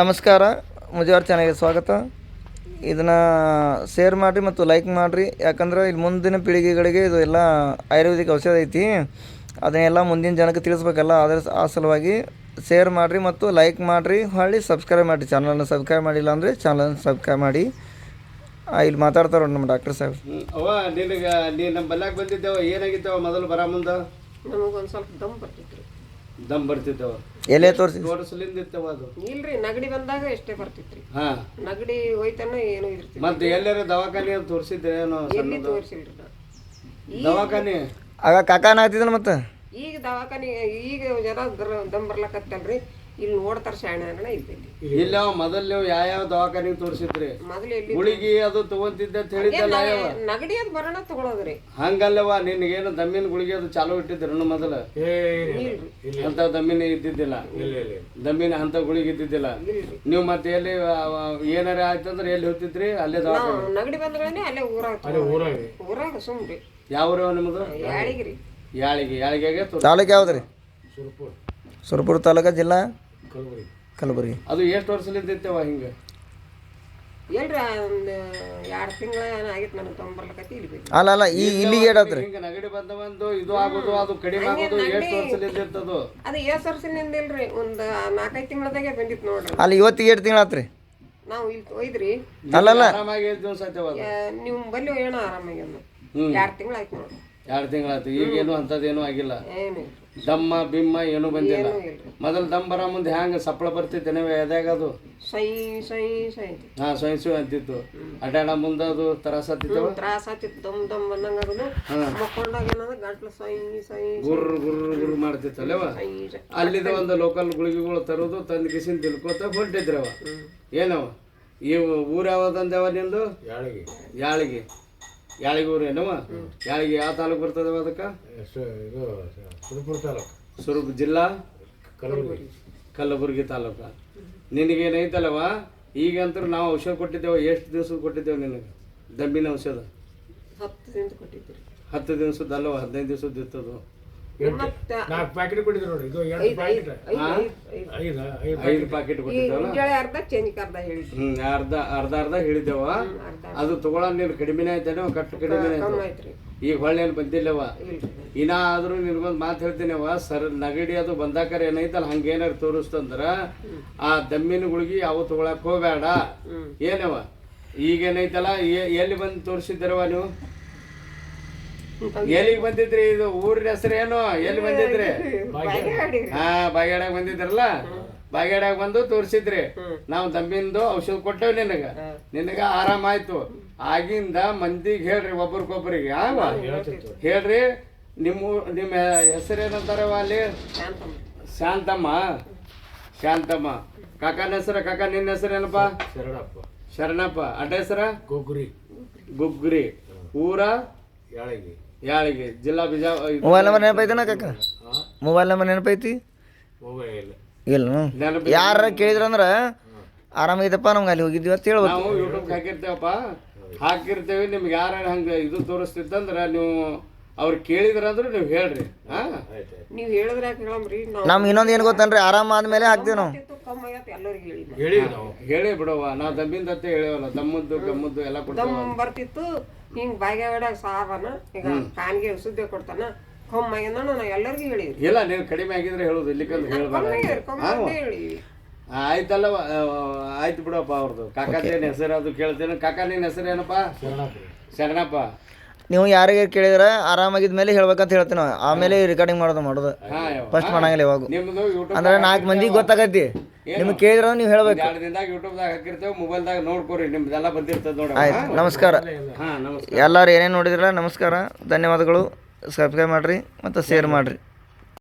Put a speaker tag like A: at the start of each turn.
A: ನಮಸ್ಕಾರ. ಮುಜಾರ್ ಚಾನೆಲ್ಗೆ ಸ್ವಾಗತ. ಇದನ್ನು ಶೇರ್ ಮಾಡಿರಿ ಮತ್ತು ಲೈಕ್ ಮಾಡಿರಿ. ಯಾಕಂದ್ರೆ ಇಲ್ಲಿ ಮುಂದಿನ ಪೀಳಿಗೆಗಳಿಗೆ ಇದು ಎಲ್ಲ ಆಯುರ್ವೇದಿಕ್ ಔಷಧ ಐತಿ. ಅದನ್ನೆಲ್ಲ ಮುಂದಿನ ಜನಕ್ಕೆ ತಿಳಿಸ್ಬೇಕಲ್ಲ. ಅದರ ಆ ಸಲುವಾಗಿ ಶೇರ್ ಮಾಡಿರಿ ಮತ್ತು ಲೈಕ್ ಮಾಡಿರಿ. ಹೊಳ್ಳಿ ಸಬ್ಸ್ಕ್ರೈಬ್ ಮಾಡಿರಿ. ಚಾನಲ್ನ ಸಬ್ಸ್ಕ್ರೈಬ್ ಮಾಡಿಲ್ಲ ಅಂದರೆ ಚಾನಲ್ನ ಸಬ್ಸ್ಕ್ರೈಬ್ ಮಾಡಿ. ಇಲ್ಲಿ ಮಾತಾಡ್ತಾರೆ ನಮ್ಮ ಡಾಕ್ಟರ್ ಸಾಹೇಬ್.
B: ಅವ ಅವ್ವ ನಿನಗ ನೀ ನಮ್ಮ ಬಲ್ಯಾಗ ಬಂದಿದ್ದೇವ. ಏನಾಗಿತ್ತವ ಮೊದಲು ಬರ ಮುಂದೆ
C: ನಮಗೊಂದು ಸ್ವಲ್ಪ ದಮ್ ಬರ್ತಿತ್ರಿ
B: ದಮ್ ಬರ್ತಿದ್ದವ.
A: ಎಲೆ ತೋರಿಸಿ
B: ತೋರಿಸಲಿಂದ ಇತ್ತವ ಅದು.
C: ಇಲ್ರಿ ನಗಡಿ ಬಂದಾಗ ಎಷ್ಟೇ ಬರ್ತಿತ್ರಿ.
B: ಹಾ.
C: ನಗಡಿ ಹೋಯ್ತಾನ ಏನು ಇರ್ತಿತ್ತು
B: ಮತ್ತೆ ಎಲ್ಲಾರ ದವಾಖಾನೆ ತೋರಿಸಿದ್ರೆ ಏನೋ
C: ಎಲ್ಲಿ
B: ಸಣ್ಣದು?
C: ತೋರಿಸಿಲ್ರಿ
B: ದವಾಖಾನೆ?
A: ಆಗ ಕಾಕಾನ ಆಗ್ತಿದ್ದಲ್ಲ ಮತ್ತೆ?
C: ಈಗ ದವಾಖಾನೆ ಈಗ ಜನ ದಮ್ ಬರ್ಲಕತ್ತಲ್ರಿ. ಇಲ್ಲಿ ನೋಡ್ತಾರ ಶಾಣೆ ಇದ್ದಲ್ಲಿ.
B: ಇಲ್ಲ ಮೊದಲು ಯಾವ್ಯಾವ ಯಾವ ಯಾವ ದವಾಖಾನೆಗೆ ತೋರಿಸಿದ್ರಿ?
C: ಮೊದಲು
B: ಗುಳಿಗಿ ಅದು ತಗೊಂತಿದ್ದೆ ಅಂತ ಹೇಳಿದ್ದಲ್ಲ ಯಾವ
C: ನಗಡಿ ಅದು ಬರೋಣ ತಗೊಳೋದ್ರಿ.
B: ಹಂಗಲ್ಲವ ನಿನ್ಗೇನು ದಮ್ಮಿನ ಗುಳಿಗೆ ಅದು ಚಾಲು ಇಟ್ಟಿದ್ರು ಮೊದಲು? ಅಂತ ದಮ್ಮಿನ ಇದ್ದಿದ್ದಿಲ್ಲ. ದಮ್ಮಿನ ಅಂತ ಗುಳಿಗೆ ಇದ್ದಿದ್ದಿಲ್ಲ. ನೀವು ಮತ್ತೆ ಎಲ್ಲಿ ಏನಾರ ಆಯ್ತಂದ್ರೆ ಎಲ್ಲಿ ಹೋಗ್ತಿದ್ರಿ? ಅಲ್ಲೇ ದವಾಖಾನೆ
C: ನಗಡಿ ಬಂದ್ಗಳೇ ಅಲ್ಲೇ ಊರಾಗ. ಊರಾಗ. ಸುಮ್ರಿ.
B: ಯಾವ ಊರು ನಿಮ್ಮದು?
C: ಯಾಳಿಗಿರಿ.
B: ಯಾಳಿಗೆ ಯಾಳಿಗೆ.
A: ತಾಲೂಕು ಯಾವ್ದು ರೀ ಸುರಪುರ ತಾಲೂಕ ಜಿಲ್ಲಾ? ಕಲಬುರಗಿ.
B: ಅದು ಎಷ್ಟು ವರ್ಷದಿಂದ ಇತ್ತವ ಹಿಂಗೆ?
C: ಎಲ್ರಿ ಒಂದು ಎರಡು ತಿಂಗಳ ಆಗಿತ್ತು ನನಗೆ ತೊಗೊಂಬರ್ಲಕತ್ತಿ ಇಲ್ಲಿ ಬೇಕು
A: ಅಲ್ಲ ಅಲ್ಲ ಈ ಇಲ್ಲಿಗೆ ಏಟಾತ್ರಿ
B: ಹಿಂಗೆ ನಗಡಿ ಬಂದ ಒಂದು ಇದು ಆಗೋದು ಅದು ಕಡಿಮೆ ಆಗೋದು ಎಷ್ಟು ವರ್ಷಲಿಂದ ಇರ್ತದು
C: ಅದು ಏಸ್ ವರ್ಷದಿಂದ ಇಲ್ರಿ ಒಂದು ನಾಲ್ಕೈದು ತಿಂಗಳದಾಗೆ ಬಂದಿತ್ತು ನೋಡ್ರಿ.
A: ಅಲ್ಲಿ ಇವತ್ತಿಗೆ ಏಟು ತಿಂಗಳಾತ್ರಿ
C: ನಾವು ಇಲ್ಲಿ ಒಯ್ದ್ರಿ.
A: ಅಲ್ಲಲ್ಲ
B: ಆರಾಮಾಗಿ
C: ನೀವು ಬಲ್ಲಿ ಏನೋ ಆರಾಮಾಗಿ. ಎರಡು ತಿಂಗಳು ಆಯ್ತು ನೋಡ್ರಿ.
B: ಎರಡು ತಿಂಗಳಾಯ್ತು. ಈಗೇನು ಅಂಥದ್ದೇನು ಆಗಿಲ್ಲ.
C: ಏನು
B: ದಮ್ಮ ಬಿಮ್ಮ ಏನು ಬಂದಿಲ್ಲ. ಮೊದಲು ದಮ್ ಬರ ಮುಂದೆ ಹ್ಯಾಂಗ ಸಪ್ಪಳ ಬರ್ತಿತ್ತು ನೀವು ಎದ್ಯಾಗ ಅದು?
C: ಸೈ ಸೈ ಸೈ
B: ಹಾ ಸೈ ಅಂತಿತ್ತು. ಅಡ್ಡಾಡ ಮುಂದೆ ಅದು ತರಾಸತ್ತಿತ್ತು
C: ತ್ರಾಸ ಆತಿತ್ತು ದಮ್ ದಮ್ ಬಂದಂಗ ಅದು ಮಕ್ಕೊಂಡಾಗ ಗಂಟ್ಲು ಸೈ ಸೈ
B: ಗುರ್ ಗುರ್ ಗುರ್ ಮಾಡ್ತಿತ್ತಲ್ಲವ
C: ಸೈ ಸೈ.
B: ಅಲ್ಲಿದ ಒಂದು ಲೋಕಲ್ ಗುಳಿಗೆಗಳು ತರೋದು ತಂದು ಕಿಸಿನ ತಿಳ್ಕೊತ ಹೊಂಟಿದ್ರವ. ಏನವ? ಈ ಊರು ಯಾವ್ದಂದವ ನಿಂದು?
D: ಯಾಳಿಗೆ.
B: ಯಾಳಿಗೆ. ಯಾಳಿಗೆ ಊರು ಏನವ ಯಾಳಿಗೆ ಯಾವ ತಾಲೂಕು ಬರ್ತದವ ಅದಕ್ಕೆ?
D: ಇದು ಸುರಪುರ ತಾಲೂಕು.
B: ಸ್ವರೂಪ ಜಿಲ್ಲಾ?
D: ಕಲಬುರಗಿ.
B: ಕಲಬುರಗಿ ತಾಲೂಕು? ನಿನಗೇನೈತಲ್ಲವ ಈಗಂತೂ ನಾವು ಔಷಧ ಕೊಟ್ಟಿದ್ದೇವೆ ಎಷ್ಟು ದಿವಸ ಕೊಟ್ಟಿದ್ದೇವೆ ನಿನಗೆ? ದಬ್ಬಿನ ಔಷಧ?
C: ಹತ್ತು ದಿನ ಕೊಟ್ಟಿದ್ದೀರಿ.
B: ಹತ್ತು ದಿವಸದಲ್ಲವ ಹದಿನೈದು ದಿವಸದ ಇತ್ತದು
C: ಮತ್ತೆ
D: ನಾಲ್ಕು ಪ್ಯಾಕೆಟ್ ಕೊಟ್ಟಿದ್ರು ನೋಡಿ. ಇದು ಎರಡು
C: ಐದು ಐದು
D: ಪ್ಯಾಕೆಟ್
C: ಐದು ಐದು
B: ಕೊಟ್ಟಿದ್ದೇವಲ್ಲ
C: ಅರ್ಧ ಅರ್ಧ ಹೇಳಿದ್ರು.
B: ಹ್ಮ್ ಅರ್ಧ ಅರ್ಧ ಅರ್ಧ ಹೇಳಿದ್ದೇವ. ಅದು ತಗೊಳ ನೀನು ಕಡಿಮೆನೇ ಆಯ್ತಾನೆ ಕಟ್ಟು ಕಡಿಮೆನೇ ಆಯ್ತು ಈಗ ಹೊಳ್ಳೆ ಏನು ಬಂದಿಲ್ಲವ.
C: ಇನ್ನಾದ್ರೂ
B: ಇನ್ನ ಆದ್ರೂ ನಿನ್ಗೊಂದು ಮಾತು ಹೇಳ್ತೀನವ ಸರ್ ನಗಡಿ ಅದು ಬಂದಾಕರ ಏನೈತಲ್ಲ ಹಂಗೇನಾರು ತೋರಿಸ್ತಂದ್ರ ಆ ದಮ್ಮಿನ ಗುಳಿಗೆ ಯಾವ ತಗೊಳಕ್ ಹೋಗ್ಬೇಡ ಏನವ? ಈಗೇನೈತಲ್ಲ ಎ- ಎಲ್ಲಿ ಬಂದು ತೋರಿಸಿದ್ದರವ ನೀವು? ಎಲ್ಲಿಗೆ ಬಂದಿದ್ರಿ ಇದು ಊರಿನ ಹೆಸರು ಏನು? ಎಲ್ಲಿ ಬಂದಿದ್ರಿ? ಹಾ ಬಾಗೇಡಾಗ ಬಂದಿದ್ರಲ್ಲ? ಬಾಗೇಡಾಗ ಬಂದು ತೋರಿಸಿದ್ರಿ. ನಾವು ದಮ್ಮಿಂದು ಔಷಧ ಕೊಟ್ಟೇವ್ ನಿನಗ. ನಿನಗ ಆರಾಮ ಆಯ್ತು. ಆಗಿಂದ ಮಂದಿಗೆ ಹೇಳ್ರಿ ಒಬ್ರಿಗೊಬ್ರಿಗೆ. ಆವ ಹೇಳ್ರಿ ನಿಮ್ಮ ನಿಮ್ಮ ಹೆಸರು ಏನಂತಾರವ ಅಲ್ಲಿ?
C: ಶಾಂತಮ್ಮ.
B: ಶಾಂತಮ್ಮ. ಕಾಕನ ಹೆಸರು ಕಾಕ ನಿನ್ನ ಹೆಸರು ಏನಪ್ಪ?
D: ಶರಣಪ್ಪ.
B: ಶರಣಪ್ಪ. ಅಡ್ಡ ಹೆಸರ?
D: ಗುಗ್ರಿ.
B: ಗುಗ್ಗುರಿ ಊರ?
D: ಯಾಳಿಗೆ.
B: ಯಾಳಿಗೆ ಜಿಲ್ಲಾ ಬಿಜಾ
A: ಮೊಬೈಲ್ ನಂಬರ್ ನೆನಪೈತನ ಕಾಕ? Mobile number ನೆನಪೈತಿ?
D: ಮೊಬೈಲ್
A: ಇಲ್ಲ.
B: ಕೇಳಿದ್ರು
A: ಯಾರ ಕೇಳಿದ್ರಂದ್ರೆ ಆರಾಮಾಗಿದ್ದಪ್ಪ ನಮ್ಗೆ ಅಲ್ಲಿ ಹೋಗಿದ್ವಿ ಅಂತ ಹೇಳ್ಬೋದು
B: ನಾವು ಯೂಟ್ಯೂಬ್ ಹಾಕಿರ್ತೇವಪ್ಪ. ಹಾಕಿರ್ತೇವೆ ನಿಮ್ಗೆ ಯಾರು ಹಂಗೆ ಇದು ತೋರಿಸ್ತಿತ್ತಂದ್ರೆ ನೀವು ಅವ್ರು ಕೇಳಿದ್ರಂದ್ರೆ ನೀವು ಹೇಳ್ರಿ. ಹಾ?
C: ನೀವು ಹೇಳಿದ್ರೆ
A: ನಮ್ಗೆ ಇನ್ನೊಂದು ಏನು ಗೊತ್ತನ್ರಿ? ಆರಾಮ ಆದ್ಮೇಲೆ ಹಾಕ್ತೀವಿ ನಾವು.
C: ಕಮ್ಮಿ ಆಗತ್ತೆ ಎಲ್ಲರಿಗೂ
D: ಹೇಳಿ
B: ಬಿಡವ್ವ. ನಾ ದಮ್ಮಿಂದ ಅಂತ ಹೇಳೇವಲ್ಲ. ದಮ್ಮದ್ದು ಗಮ್ಮದ್ದು ಎಲ್ಲ ಕೊಡ್ತೀವಿ
C: ಬರ್ತಿತ್ತು. ಹಿಂಗ್ ಬಾಯಿಗೆ ಹೊಡ್ಯಾಗ ಸಾಬನ ಈಗ ಕಾನ್ಗೆ ಸುದ್ದಿ ಕೊಡ್ತಾನ ಕಮ್ಮಿ ಆಗ್ಯದ ನಾ ಎಲ್ಲರಿಗೂ ಹೇಳಿದ್ರಿ.
B: ಇಲ್ಲ ನೀವು ಕಡಿಮೆ ಆಗಿದ್ರೆ ಹೇಳೋದು ಇಲ್ಲಿ
C: ಕಮ್ಮಿ
B: ಹೇಳ್ಬಾರ
C: ಆಗ್ಯದ, ಕಮ್ಮಿ ಅಂತ ಹೇಳಿವಿ
B: ಆಯ್ತಲ್ಲವ ಆ, ಆಯ್ತು ಬಿಡಪ್ಪ ಅವ್ರದ್ದು ಕಾಕಾದೇನ ಹೆಸರು ಅದು ಕೇಳ್ತೇನೆ. ಕಾಕಾ ನಿನ್ನ ಹೆಸರು ಏನಪ್ಪ?
D: ಶರಣಪ್ಪ.
B: ಶರಣಪ್ಪ.
A: ನೀವು ಯಾರಿಗೆ ಕೇಳಿದ್ರೆ ಆರಾಮಾಗಿದ್ಮೇಲೆ ಮೇಲೆ ಹೇಳ್ಬೇಕಂತ ಹೇಳ್ತೇನೆ ನಾವು. ಆಮೇಲೆ ರೆಕಾರ್ಡಿಂಗ್ ಮಾಡೋದು ಮಾಡೋದು.
B: ಹಾ
A: ಫಸ್ಟ್ ಮಾಡಂಗಿಲ್ಲ
B: ಇವಾಗ.
A: ಅಂದ್ರೆ ನಾಲ್ಕು ಮಂದಿಗೆ ಗೊತ್ತಾಗತ್ತಿ ನಿಮ್ಗೆ ಕೇಳಿದ್ರೆ ನೀವು ಹೇಳ್ಬೇಕು.
B: ಎರಡು ದಿನದಾಗ ಯೂಟ್ಯೂಬ್ದಾಗ ಹಾಕಿರ್ತೇವೆ ಮೊಬೈಲ್ದಾಗ ನೋಡ್ಕೊರಿ ನಿಮ್ದೆಲ್ಲ ಬಂದಿರ್ತದೆ ನೋಡಿ
A: ಆಯ್ತು ನಮಸ್ಕಾರ.
B: ಹಾ ನಮಸ್ಕಾರ.
A: ಎಲ್ಲರೂ ಏನೇನು ನೋಡಿದ್ರಲ್ಲ ನಮಸ್ಕಾರ. ಧನ್ಯವಾದಗಳು. ಸಬ್ಸ್ಕ್ರೈಬ್ ಮಾಡಿರಿ ಮತ್ತು ಶೇರ್ ಮಾಡಿರಿ.